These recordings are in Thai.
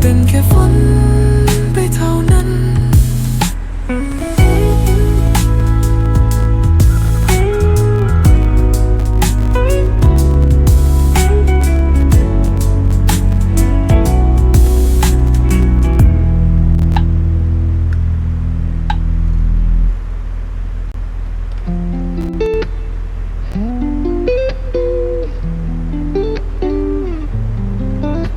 เป็นแค่ฝันไปเท่านั้น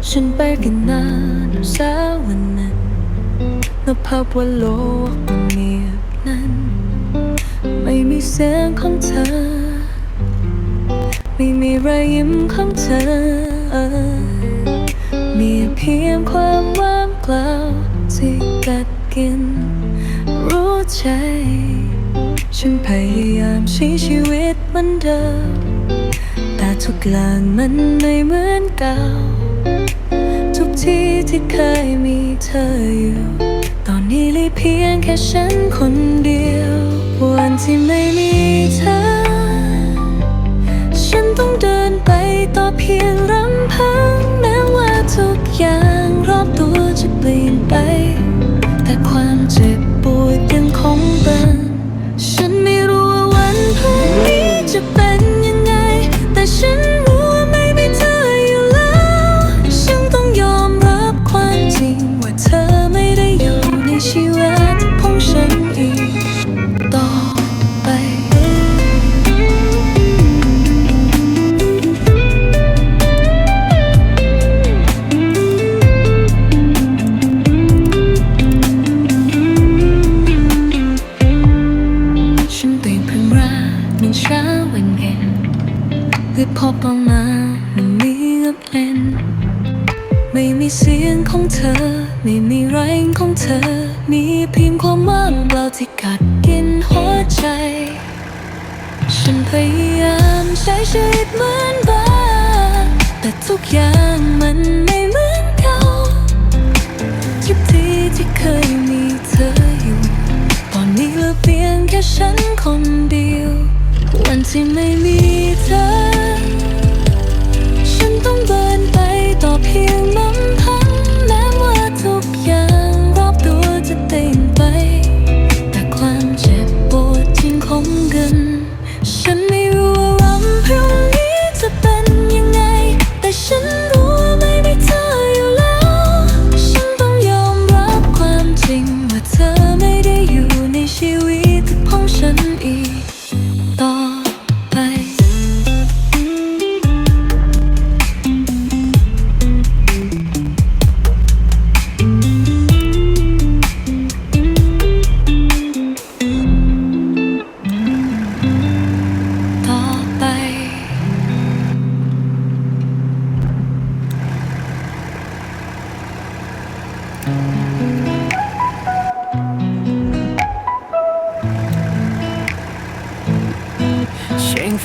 ฉันไปกันนาน สาวันนั้นนับภาพว่าโลกมันเงียบนั้น ไม่มีเสียงของเธอ ไม่มีรอยยิ้มของเธอ มีเพียงความว่างเปล่าที่กัดกิน รู้ใจ ฉันพยายามใช้ชีวิตเหมือนเดิมแต่ทุกอย่างมันไม่เหมือนเก่า ที่ที่เคยมีเธออยู่ ตอนนี้เหลยเพียงแค่ฉันคนเดียว วันที่ไม่มีเธอ ฉันต้องเดินไปต่อเพียงล หรือพบออกมามันเงียบเล่นไม่มีเสียงของเธอ ไม่มีแรงของเธอ มีเพียงความว่างเปล่าที่กัดกินหัวใจ ฉันพยายามใช้ชีวิตเหมือนบ้านแต่ทุกอย่างมันไม่เหมือนเก่าทุกที่ที่เคยมีเธออยู่ ตอนนี้เหลือเพียงแค่ฉันคนเดียว วันที่ไม่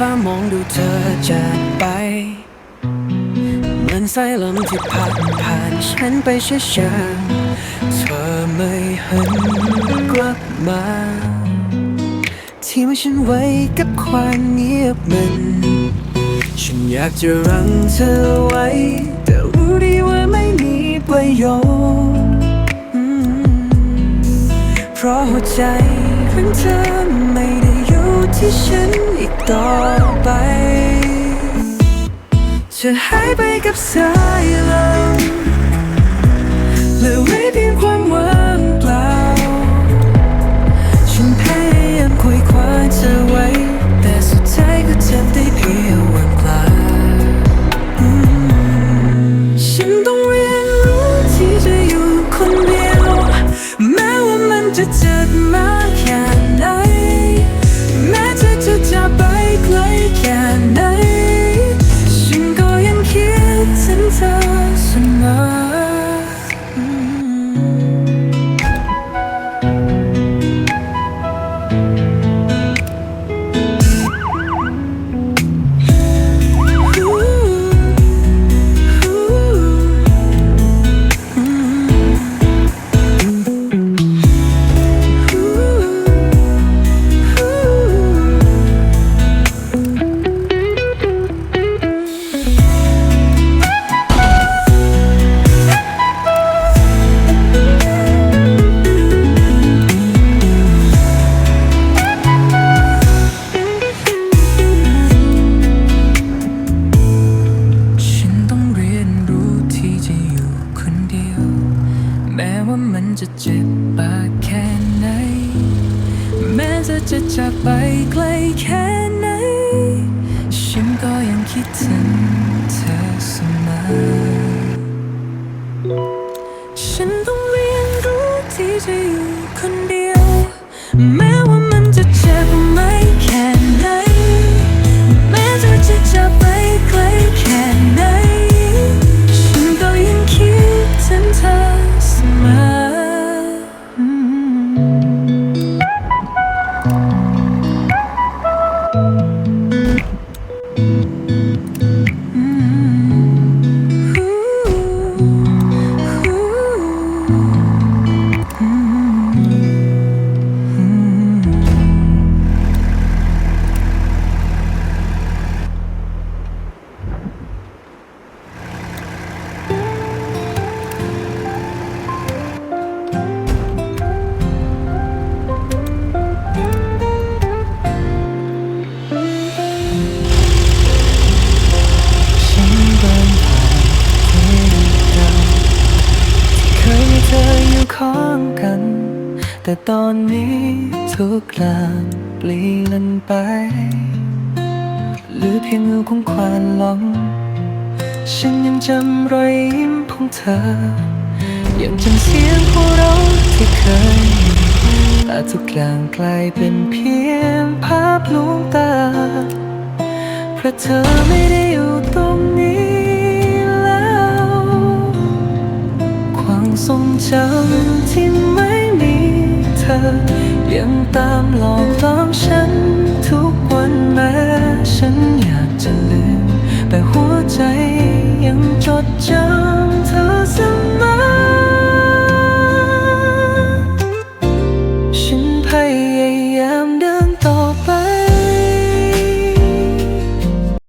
ฟ้ามองดูเธอจากไป เหมือนสายลมที่พัดผ่านฉันไปช้าๆเธอไม่หันกลับมา ที่ไม่ฉันไว้กับความเงียบมันฉันอยากจะรั้งเธอไว้ แต่รู้ดีว่าไม่มีประโยชน์เพราะหัวใจของเธอไม่ได้ ที่ฉันอีกต่อไปจะหายไปกับสายลมเหลือไว้เพียง แม้จะจะจากไปไกลแค่ไหน ฉันก็ยังคิดถึงเธอเสมอ ฉันต้องเรียนรู้ที่จะอยู่คนเดียว ออยู่ข้างกัน แต่ตอนนี้ทุกอย่างเปลี่ยนไปเหลือเพียงเงาของควานลงฉันยังจำรอยยิ้มของเธอ ยังจำเสียงหัวเราะที่เคยแต่ทุกอย่างกลายเป็นเพียงภาพลวงตา เพราะเธอไม่ได้อยู่ตรงนี้ จำที่ไม่มีเธอ ยังตามหลอกล้อมฉัน ทุกวันแม้ฉันอยากจะลืม แต่หัวใจยังจดจำ